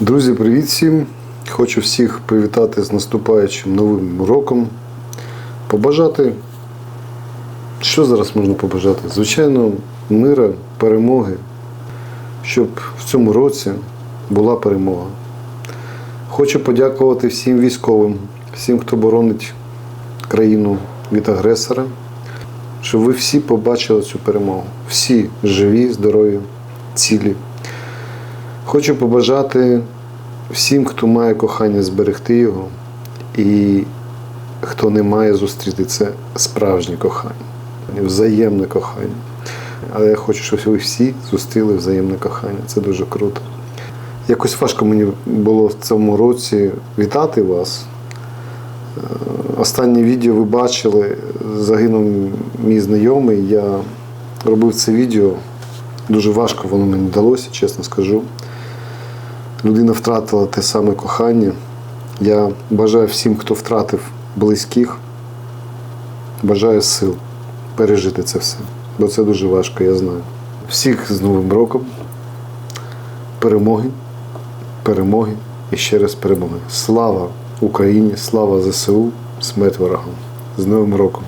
Друзі, привіт всім! Хочу всіх привітати з наступаючим новим роком. Побажати. Що зараз можна побажати? Звичайно, мира, перемоги, щоб в цьому році була перемога. Хочу подякувати всім військовим, всім, хто боронить країну від агресора, щоб ви всі побачили цю перемогу. Всі живі, здорові, цілі. Хочу побажати всім, хто має кохання, зберегти його, і хто не має зустріти це справжнє кохання, взаємне кохання. Але я хочу, щоб ви всі зустріли взаємне кохання. Це дуже круто. Якось важко мені було в цьому році вітати вас. Е, Останнє відео ви бачили, загинув мій знайомий. Я робив це відео. Дуже важко воно мені вдалося, чесно скажу. Людина втратила те саме кохання. Я бажаю всім, хто втратив близьких, бажаю сил пережити це все. Бо це дуже важко, я знаю. Всіх з Новим роком. Перемоги, перемоги і ще раз перемоги. Слава Україні, слава ЗСУ, смерть ворогам. З Новим роком!